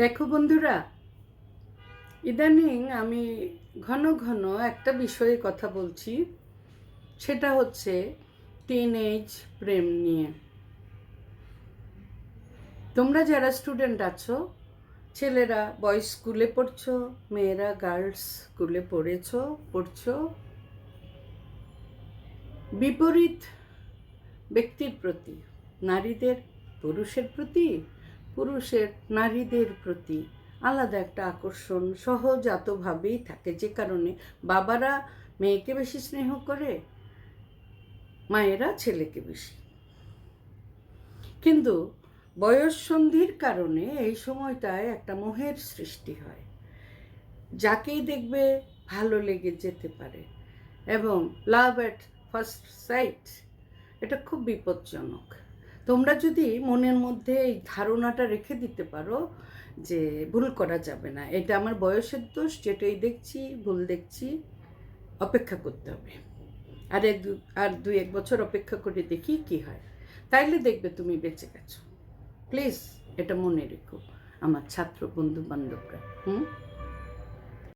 দেখো বন্ধুরা, ইদানিং আমি ঘন ঘন একটা বিষয়ে কথা বলছি, সেটা হচ্ছে টিন এজ প্রেম নিয়ে। তোমরা যারা স্টুডেন্ট আছো, ছেলেরা বয়েজ স্কুলে পড়ছো, মেয়েরা গার্লস স্কুলে পড়েছ, পড়ছো, বিপরীত ব্যক্তির প্রতি, নারীদের পুরুষের প্রতি পুরুষের নারীদের প্রতি আলাদা একটা আকর্ষণ সহজাতভাবেই থাকে। যে কারণে বাবারা মেয়েকে বেশি স্নেহ করে, মায়েরা ছেলেকে বেশি। কিন্তু বয়স সন্ধির কারণে এই সময়টায় একটা মোহের সৃষ্টি হয়। যাকেই দেখবে ভালো লেগে যেতে পারে এবং লাভ অ্যাট ফার্স্ট সাইট, এটা খুব বিপজ্জনক। তোমরা যদি মনের মধ্যে এই ধারণাটা রেখে দিতে পারো যে ভুল করা যাবে না, এটা আমার বয়সের দোষ, যেটাই দেখছি, ভুল দেখছি, অপেক্ষা করতে হবে। আর এক আর দুই এক বছর অপেক্ষা করে দেখি কি হয়। তাইলে দেখবে তুমি বেঁচে গেছো। প্লিজ, এটা মনে রেখো, আমার ছাত্র বন্ধু বান্ধবরা হুম?